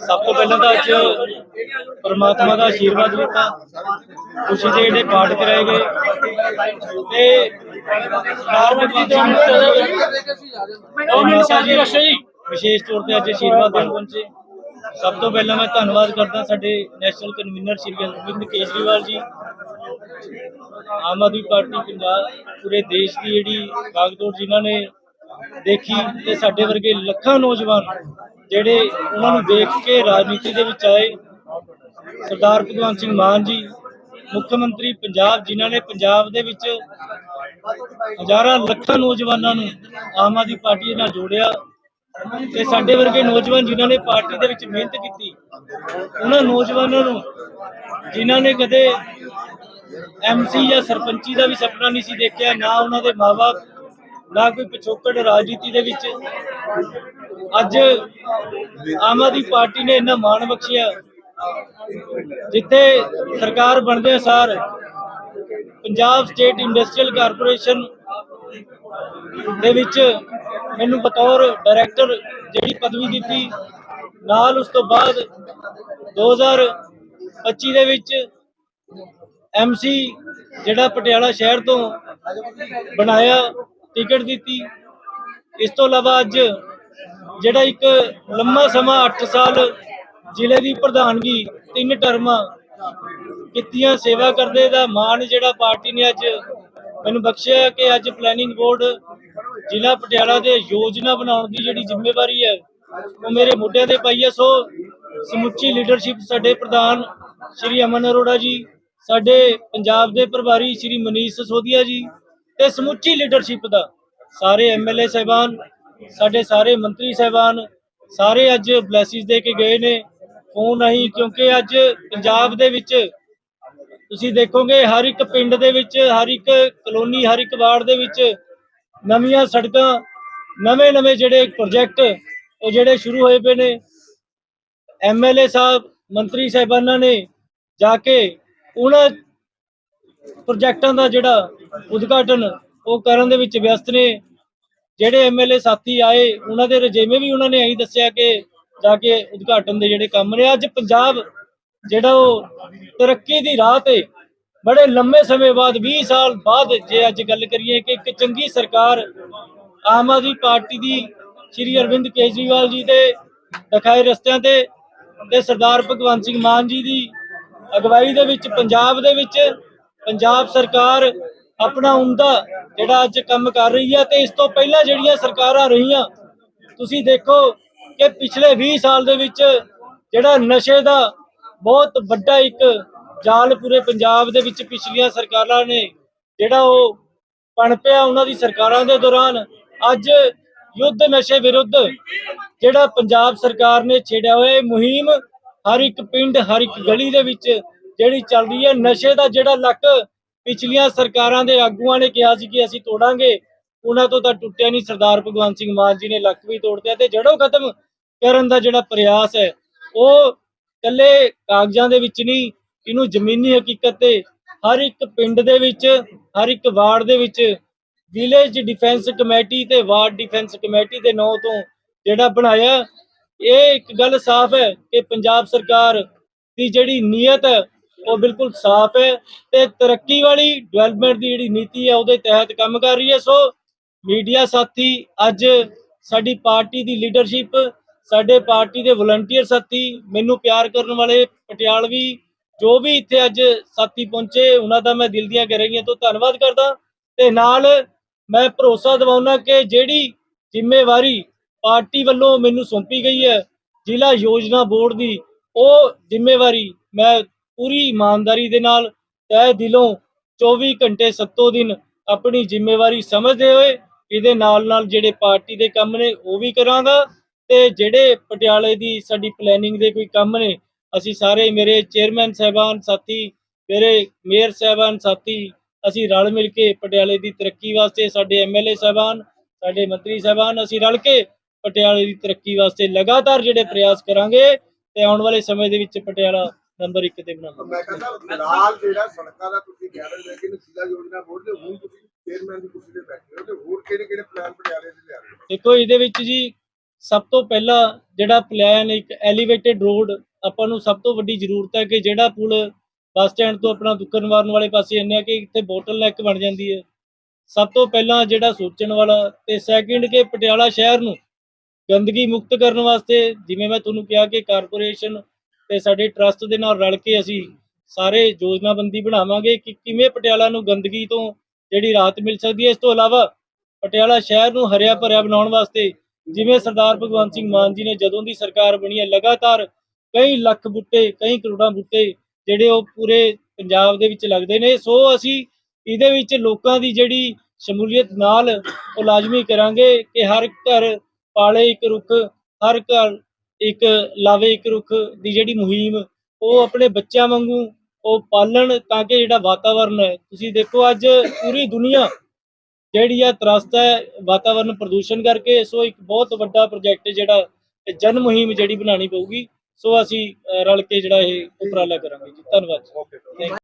ਸਭ ਤੋਂ ਪਹਿਲਾਂ ਤਾਂ ਅੱਜ ਪਰਮਾਤਮਾ ਦਾ ਆਸ਼ੀਰਵਾਦ ਲਿੱਤਾ ਖੁਸ਼ੀ ਦੇ ਜਿਹੜੇ ਪਾਠ ਕਰਾਏ ਗਏ। ਤੇ ਸਰਦਾਰ ਬਲਵੰਤ ਸਿੰਘ ਜੀ ਵਿਸ਼ੇਸ਼ ਤੌਰ ਤੇ ਅੱਜ ਆਸ਼ੀਰਵਾਦ ਦੇਣ ਪਹੁੰਚੇ। ਸਭ ਤੋਂ ਪਹਿਲਾਂ ਮੈਂ ਧੰਨਵਾਦ ਕਰਦਾ ਸਾਡੇ national convener Shri Arvind Kejriwal ji Aam Aadmi party Punjab ਪੂਰੇ ਦੇਸ਼ ਦੀ ਜਿਹੜੀ ਬਾਗਡੋਰ ਜਿਨ੍ਹਾਂ ਨੇ ਦੇਖੀ ਤੇ ਸਾਡੇ ਵਰਗੇ ਲੱਖਾਂ ਨੌਜਵਾਨ ਜਿਹੜੇ ਉਹਨਾਂ ਨੂੰ ਦੇਖ ਕੇ ਰਾਜਨੀਤੀ ਦੇ ਵਿੱਚ ਆਏ। ਸਰਦਾਰ ਭਗਵੰਤ ਸਿੰਘ ਮਾਨ ਜੀ, ਮੁੱਖ ਮੰਤਰੀ ਪੰਜਾਬ, ਜਿਨ੍ਹਾਂ ਨੇ ਪੰਜਾਬ ਦੇ ਵਿੱਚ ਹਜ਼ਾਰਾਂ ਲੱਖਾਂ ਨੌਜਵਾਨਾਂ ਨੂੰ ਆਮ ਆਦਮੀ ਪਾਰਟੀ ਨਾਲ ਜੋੜਿਆ ਤੇ ਸਾਡੇ ਵਰਗੇ ਨੌਜਵਾਨ ਜਿਨ੍ਹਾਂ ਨੇ ਪਾਰਟੀ ਦੇ ਵਿੱਚ ਮਿਹਨਤ ਕੀਤੀ, ਉਹਨਾਂ ਨੌਜਵਾਨਾਂ ਨੂੰ ਜਿਨ੍ਹਾਂ ਨੇ ਕਦੇ ਐਮਸੀ ਜਾਂ ਸਰਪੰਚੀ ਦਾ ਵੀ ਸੁਪਨਾ ਨਹੀਂ ਸੀ ਦੇਖਿਆ, ਨਾ ਉਹਨਾਂ ਦੇ ਮਾਪੇ ਨਾ ਕੋਈ ਪਿਛੋਕੜ ਰਾਜਨੀਤੀ ਦੇ ਵਿੱਚ। ਅੱਜ ਆਮ ਆਦਮੀ ਪਾਰਟੀ ਨੇ ਇੰਨਾ ਮਾਣ ਬਖਸ਼ਿਆ। ਜਿੱਥੇ ਸਰਕਾਰ ਬਣਦੇ ਸਾਰ, ਪੰਜਾਬ ਸਟੇਟ ਇੰਡਸਟਰੀਅਲ ਕਾਰਪੋਰੇਸ਼ਨ ਦੇ ਵਿੱਚ ਮੈਨੂੰ ਬਤੌਰ ਡਾਇਰੈਕਟਰ ਜਿਹੜੀ ਪਦਵੀ ਦਿੱਤੀ, ਨਾਲ ਉਸ ਤੋਂ ਬਾਅਦ 2025 ਦੇ ਵਿੱਚ ਐਮਸੀ ਜਿਹੜਾ ਪਟਿਆਲਾ ਸ਼ਹਿਰ ਤੋਂ ਬਣਾਇਆ ਟਿਕਟ ਦਿੱਤੀ। ਇਸ ਤੋਂ ਇਲਾਵਾ ਅੱਜ ਜਿਹੜਾ ਇੱਕ ਲੰਮਾ ਸਮਾਂ 8 ਸਾਲ ਜ਼ਿਲ੍ਹੇ ਦੀ ਪ੍ਰਧਾਨਗੀ, ਤਿੰਨ ਟਰਮਾਂ ਕੀਤੀਆਂ ਸੇਵਾ ਕਰਦੇ ਦਾ ਮਾਣ ਜਿਹੜਾ ਪਾਰਟੀ ਨੇ ਅੱਜ ਮੈਨੂੰ ਬਖਸ਼ਿਆ ਕਿ ਅੱਜ ਪਲੈਨਿੰਗ ਬੋਰਡ ਜ਼ਿਲ੍ਹਾ ਪਟਿਆਲਾ ਦੇ ਯੋਜਨਾ ਬਣਾਉਣ ਦੀ ਜਿਹੜੀ ਜ਼ਿੰਮੇਵਾਰੀ ਹੈ, ਉਹ ਮੇਰੇ ਮੋਢਿਆਂ ਤੇ ਪਈ ਹੈ। ਸੋ ਸਮੁੱਚੀ ਲੀਡਰਸ਼ਿਪ ਸਾਡੇ ਪ੍ਰਧਾਨ ਸ਼੍ਰੀ ਅਮਨ ਅਰੋੜਾ ਜੀ, ਸਾਡੇ ਪੰਜਾਬ ਦੇ ਪ੍ਰਭਾਰੀ ਸ਼੍ਰੀ ਮਨੀਸ਼ ਸਸੋਦੀਆ ਜੀ ਤੇ ਸਮੁੱਚੀ ਲੀਡਰਸ਼ਿਪ ਦਾ। ਸਾਰੇ ਐਮਐਲਏ ਸਹਿਬਾਨ, ਸਾਡੇ ਸਾਰੇ ਮੰਤਰੀ ਸਹਿਬਾਨ, ਸਾਰੇ ਅੱਜ ਬਲੇਸਿਸ ਦੇ ਕੇ ਗਏ ਨੇ। ਫੋਨ ਨਹੀਂ, ਕਿਉਂਕਿ ਅੱਜ ਪੰਜਾਬ ਦੇ ਵਿੱਚ ਤੁਸੀਂ ਦੇਖੋਗੇ, ਹਰ ਇੱਕ ਪਿੰਡ ਦੇ ਵਿੱਚ, ਹਰ ਇੱਕ ਕਲੋਨੀ, ਹਰ ਇੱਕ ਵਾਰਡ ਦੇ ਵਿੱਚ ਨਵੀਆਂ ਸੜਕਾਂ, ਨਵੇਂ ਨਵੇਂ ਜਿਹੜੇ ਪ੍ਰੋਜੈਕਟ ਉਹ ਜਿਹੜੇ ਸ਼ੁਰੂ ਹੋਏ ਪਏ ਨੇ। ਐਮਐਲਏ ਸਾਹਿਬ, ਮੰਤਰੀ ਸਾਹਿਬਾਨਾਂ ਨੇ ਜਾ ਕੇ ਉਹਨਾਂ ਪ੍ਰੋਜੈਕਟਾਂ ਦਾ ਜਿਹੜਾ ਉਦਘਾਟਨ ਉਹ ਕਰਨ ਦੇ ਵਿੱਚ ਵਿਅਸਤ ਨੇ। ਜਿਹੜੇ ਐਮਐਲਏ ਸਾਥੀ ਆਏ, ਉਹਨਾਂ ਦੇ ਰਜੇਵੇਂ ਵੀ ਉਹਨਾਂ ਨੇ ਐਂ ਦੱਸਿਆ ਕਿ ਜਾ ਕੇ ਉਦਘਾਟਨ ਦੇ ਜਿਹੜੇ ਕੰਮ ਨੇ। ਅੱਜ ਪੰਜਾਬ ਜਿਹੜਾ ਉਹ ਤਰੱਕੀ ਦੀ ਰਾਹ ਤੇ ਬੜੇ ਲੰਮੇ ਸਮੇਂ ਬਾਅਦ 20 ਸਾਲ ਬਾਅਦ ਜੇ ਅੱਜ ਗੱਲ ਕਰੀਏ ਕਿ ਇੱਕ ਚੰਗੀ ਸਰਕਾਰ ਆਮ ਆਦਮੀ ਪਾਰਟੀ ਦੀ ਸ਼੍ਰੀ ਅਰਵਿੰਦ ਕੇਜਰੀਵਾਲ ਜੀ ਦੇ ਦਿਖਾਏ ਰਸਤਿਆਂ ਤੇ ਤੇ ਸਰਦਾਰ ਭਗਵੰਤ ਸਿੰਘ ਮਾਨ ਜੀ ਦੀ ਅਗਵਾਈ ਦੇ ਵਿੱਚ, ਪੰਜਾਬ ਦੇ ਵਿੱਚ ਪੰਜਾਬ ਸਰਕਾਰ ਆਪਣਾ ਉਮਦਾ ਜਿਹੜਾ ਅੱਜ ਕੰਮ ਕਰ ਰਹੀ ਹੈ ਤੇ ਇਸ ਤੋਂ ਪਹਿਲਾਂ ਜਿਹੜੀਆਂ ਸਰਕਾਰਾਂ ਰਹੀਆਂ, ਤੁਸੀਂ ਦੇਖੋ ਕਿ ਪਿਛਲੇ 20 ਸਾਲ ਦੇ ਵਿੱਚ ਜਿਹੜਾ ਨਸ਼ੇ ਦਾ ਬਹੁਤ ਵੱਡਾ ਇੱਕ ਜਾਲ ਪੂਰੇ ਪੰਜਾਬ ਦੇ ਵਿੱਚ ਪਿਛਲੀਆਂ ਸਰਕਾਰਾਂ ਨੇ ਜਿਹੜਾ ਉਹ ਪਣਪਿਆ ਉਹਨਾਂ ਦੀ ਸਰਕਾਰਾਂ ਦੇ ਦੌਰਾਨ, ਅੱਜ ਯੁੱਧ ਨਸ਼ੇ ਵਿਰੁੱਧ ਜਿਹੜਾ ਪੰਜਾਬ ਸਰਕਾਰ ਨੇ ਛੇੜਿਆ ਹੋਇਆ ਇਹ ਮੁਹਿੰਮ ਹਰ ਇੱਕ ਪਿੰਡ, ਹਰ ਇੱਕ ਗਲੀ ਦੇ ਵਿੱਚ ਜਿਹੜੀ ਚੱਲ ਰਹੀ ਹੈ, ਨਸ਼ੇ ਦਾ ਜਿਹੜਾ ਲੱਕ ਪਿਛਲੀਆਂ ਸਰਕਾਰਾਂ ਦੇ ਆਗੂਆਂ ਨੇ ਕਿਹਾ ਸੀ ਕਿ ਅਸੀਂ ਤੋੜਾਂਗੇ, ਉਹਨਾਂ ਤੋਂ ਤਾਂ ਟੁੱਟਿਆ ਨਹੀਂ ਸਰਦਾਰ ਭਗਵੰਤ ਸਿੰਘ ਮਾਨ ਜੀ ਨੇ ਲੱਕ ਵੀ ਤੋੜਦਿਆ ਤੇ ਜੜੋਂ ਖਤਮ ਕਰਨ ਦਾ ਜਿਹੜਾ ਪ੍ਰਯਾਸ ਹੈ, ਉਹ ਇਕੱਲੇ ਕਾਗਜ਼ਾਂ ਦੇ ਵਿੱਚ ਨਹੀਂ, ਇਹਨੂੰ ਜ਼ਮੀਨੀ ਹਕੀਕਤ ਤੇ ਹਰ ਇੱਕ ਪਿੰਡ ਦੇ ਵਿੱਚ, ਹਰ ਇੱਕ ਵਾਰਡ ਦੇ ਵਿੱਚ ਵਿਲੇਜ ਡਿਫੈਂਸ ਕਮੇਟੀ ਤੇ ਵਾਰਡ ਡਿਫੈਂਸ ਕਮੇਟੀ ਦੇ ਨਾਂ ਤੋਂ ਜਿਹੜਾ ਬਣਾਇਆ, ਇਹ ਇੱਕ ਗੱਲ ਸਾਫ਼ ਹੈ ਕਿ ਪੰਜਾਬ ਸਰਕਾਰ ਦੀ ਜਿਹੜੀ ਨੀਅਤ ਹੈ ਉਹ ਬਿਲਕੁਲ ਸਾਫ਼ ਹੈ ਤੇ ਤਰੱਕੀ ਵਾਲੀ ਡਿਵੈਲਪਮੈਂਟ ਦੀ ਜਿਹੜੀ ਨੀਤੀ ਹੈ ਉਹਦੇ ਤਹਿਤ ਕੰਮ ਕਰ ਰਹੀ ਹੈ। ਸੋ ਮੀਡੀਆ ਸਾਥੀ, ਅੱਜ ਸਾਡੀ ਪਾਰਟੀ ਦੀ ਲੀਡਰਸ਼ਿਪ ਸਾਡੇ ਪਾਰਟੀ ਦੇ ਵਲੰਟੀਅਰ ਸਾਥੀ, ਮੈਨੂੰ ਪਿਆਰ ਕਰਨ ਵਾਲੇ ਪਟਿਆਲਵੀ ਜੋ ਵੀ ਇੱਥੇ ਅੱਜ ਸਾਥੀ ਪਹੁੰਚੇ, ਉਹਨਾਂ ਦਾ ਮੈਂ ਦਿਲ ਦੀਆਂ ਗਹਿਰਾਈਆਂ ਤੋਂ ਧੰਨਵਾਦ ਕਰਦਾ। ਤੇ ਨਾਲ ਮੈਂ ਭਰੋਸਾ ਦਿਵਾਉਣਾ ਕਿ ਜਿਹੜੀ ਜ਼ਿੰਮੇਵਾਰੀ ਪਾਰਟੀ ਵੱਲੋਂ ਮੈਨੂੰ ਸੌਂਪੀ ਗਈ ਹੈ, ਜ਼ਿਲ੍ਹਾ ਯੋਜਨਾ ਬੋਰਡ ਦੀ, ਉਹ ਜ਼ਿੰਮੇਵਾਰੀ ਮੈਂ ਪੂਰੀ ਇਮਾਨਦਾਰੀ ਦੇ ਨਾਲ ਤਹਿ ਦਿਲੋਂ 24 ਘੰਟੇ ਸੱਤੋ ਦਿਨ ਆਪਣੀ ਜ਼ਿੰਮੇਵਾਰੀ ਸਮਝਦੇ ਹੋਏ ਇਹਦੇ ਨਾਲ ਨਾਲ ਜਿਹੜੇ ਪਾਰਟੀ ਦੇ ਕੰਮ ਨੇ ਉਹ ਵੀ ਕਰਾਂਗਾ ਤੇ ਜਿਹੜੇ ਪਟਿਆਲੇ ਦੀ ਸਾਡੀ ਪਲੈਨਿੰਗ ਦੇ ਕੋਈ ਕੰਮ ਨੇ, ਅਸੀਂ ਸਾਰੇ ਮੇਰੇ ਚੇਅਰਮੈਨ ਸਾਹਿਬਾਨ, ਸਾਥੀ, ਮੇਰੇ ਮੇਅਰ ਸਾਹਿਬਾਨ, ਸਾਥੀ, ਅਸੀਂ ਰਲ ਮਿਲ ਕੇ ਪਟਿਆਲੇ ਦੀ ਤਰੱਕੀ ਵਾਸਤੇ ਸਾਡੇ ਐਮਐਲਏ ਸਾਹਿਬਾਨ, ਸਾਡੇ ਮੰਤਰੀ ਸਾਹਿਬਾਨ, ਅਸੀਂ ਰਲ ਕੇ ਪਟਿਆਲੇ ਦੀ ਤਰੱਕੀ ਵਾਸਤੇ ਲਗਾਤਾਰ ਜਿਹੜੇ ਪ੍ਰਯਾਸ ਕਰਾਂਗੇ ਤੇ ਆਉਣ ਵਾਲੇ ਸਮੇਂ ਦੇ ਵਿੱਚ ਪਟਿਆਲਾ ਨੰਬਰ 1 ਤੇ ਬਣਾਵਾਂਗੇ ਮੈਂ ਕਹਿੰਦਾ ਫਿਲਹਾਲ ਜਿਹੜਾ ਸੜਕਾਂ ਦਾ ਤੁਸੀਂ ਕਹਿ ਰਹੇ ਹੋ ਕਿ ਜ਼ਿਲ੍ਹਾ ਯੋਜਨਾ ਬੋਰਡ ਦੇ ਹੁਣ ਤੁਸੀਂ ਚੇਅਰਮੈਨ ਦੀ ਕੁਰਸੀ ਤੇ ਬੈਠੇ ਹੋ ਤੇ ਹੋਰ ਕਿਹੜੇ ਕਿਹੜੇ ਪਲਾਨ ਪਟਿਆਲੇ ਦੇ ਲਿਆ ਰਹੇ ਹੋ? ਦੇਖੋ ਇਹਦੇ ਵਿੱਚ ਜੀ ਸਭ ਤੋਂ ਪਹਿਲਾਂ ਜਿਹੜਾ ਪਲਾਨ ਇੱਕ ਐਲੀਵੇਟਡ ਰੋਡ ਆਪਾਂ ਨੂੰ ਸਭ ਤੋਂ ਵੱਡੀ ਜ਼ਰੂਰਤ ਹੈ ਕਿ ਜਿਹੜਾ ਪੁਲ ਬੱਸ ਸਟੈਂਡ ਤੋਂ ਆਪਣਾ ਦੁੱਕਰ ਨਿਵਾਰਨ ਵਾਲੇ ਪਾਸੇ ਇੰਨੇ ਆ ਕਿ ਇੱਥੇ ਬੋਟਲ ਨੈਕ ਬਣ ਜਾਂਦੀ ਹੈ। ਸਭ ਤੋਂ ਪਹਿਲਾਂ ਜਿਹੜਾ ਸੋਚਣ ਵਾਲਾ ਤੇ ਸੈਕਿੰਡ ਕਿ ਪਟਿਆਲਾ ਸ਼ਹਿਰ ਨੂੰ ਗੰਦਗੀ ਮੁਕਤ ਕਰਨ ਵਾਸਤੇ ਜਿਵੇਂ ਮੈਂ ਤੁਹਾਨੂੰ ਕਿਹਾ ਕਿ ਕਾਰਪੋਰੇਸ਼ਨ ਤੇ ਸਾਡੇ ਟਰਸਟ ਦੇ ਨਾਲ ਰਲ ਕੇ ਅਸੀਂ ਸਾਰੇ ਯੋਜਨਾਬੰਦੀ ਬਣਾਵਾਂਗੇ ਕਿ ਕਿਵੇਂ ਪਟਿਆਲਾ ਨੂੰ ਗੰਦਗੀ ਤੋਂ ਜਿਹੜੀ ਰਾਹਤ ਮਿਲ ਸਕਦੀ ਹੈ, ਇਸ ਤੋਂ ਇਲਾਵਾ ਪਟਿਆਲਾ ਸ਼ਹਿਰ ਨੂੰ ਹਰਿਆ ਭਰਿਆ ਬਣਾਉਣ ਵਾਸਤੇ ਜਿਵੇਂ ਸਰਦਾਰ ਭਗਵੰਤ ਸਿੰਘ ਮਾਨ ਜੀ ਨੇ ਜਦੋਂ ਦੀ ਸਰਕਾਰ ਬਣੀ ਹੈ, ਲਗਾਤਾਰ ਕਈ ਲੱਖ ਬੂਟੇ, ਕਈ ਕਰੋੜਾਂ ਬੂਟੇ ਜਿਹੜੇ ਉਹ ਪੂਰੇ ਪੰਜਾਬ ਦੇ ਵਿੱਚ ਲੱਗਦੇ ਨੇ, ਸੋ ਅਸੀਂ ਇਹਦੇ ਵਿੱਚ ਲੋਕਾਂ ਦੀ ਜਿਹੜੀ ਸ਼ਮੂਲੀਅਤ ਨਾਲ ਉਹ ਲਾਜ਼ਮੀ ਕਰਾਂਗੇ ਕਿ ਹਰ ਘਰ ਪਾਲੇ ਇੱਕ ਰੁੱਖ, ਹਰ ਘਰ ਇੱਕ ਲਾਵੇ ਇੱਕ ਰੁੱਖ ਦੀ ਜਿਹੜੀ ਮੁਹਿੰਮ ਉਹ ਆਪਣੇ ਬੱਚਿਆਂ ਵਾਂਗੂ ਉਹ ਪਾਲਣ ਤਾਂ ਕਿ ਜਿਹੜਾ ਵਾਤਾਵਰਨ ਹੈ। ਤੁਸੀਂ ਦੇਖੋ ਅੱਜ ਪੂਰੀ ਦੁਨੀਆ ਜਿਹੜੀ ਆ ਤਰਸਤ ਹੈ ਵਾਤਾਵਰਨ ਪ੍ਰਦੂਸ਼ਣ ਕਰਕੇ। ਸੋ ਇੱਕ ਬਹੁਤ ਵੱਡਾ ਪ੍ਰੋਜੈਕਟ ਜਿਹੜਾ ਜਨ ਮੁਹਿੰਮ ਜਿਹੜੀ ਬਣਾਉਣੀ ਪਊਗੀ। ਸੋ ਅਸੀਂ ਰਲ ਕੇ ਜਿਹੜਾ ਇਹ ਉਪਰਾਲਾ ਕਰਾਂਗੇ ਜੀ। ਧੰਨਵਾਦ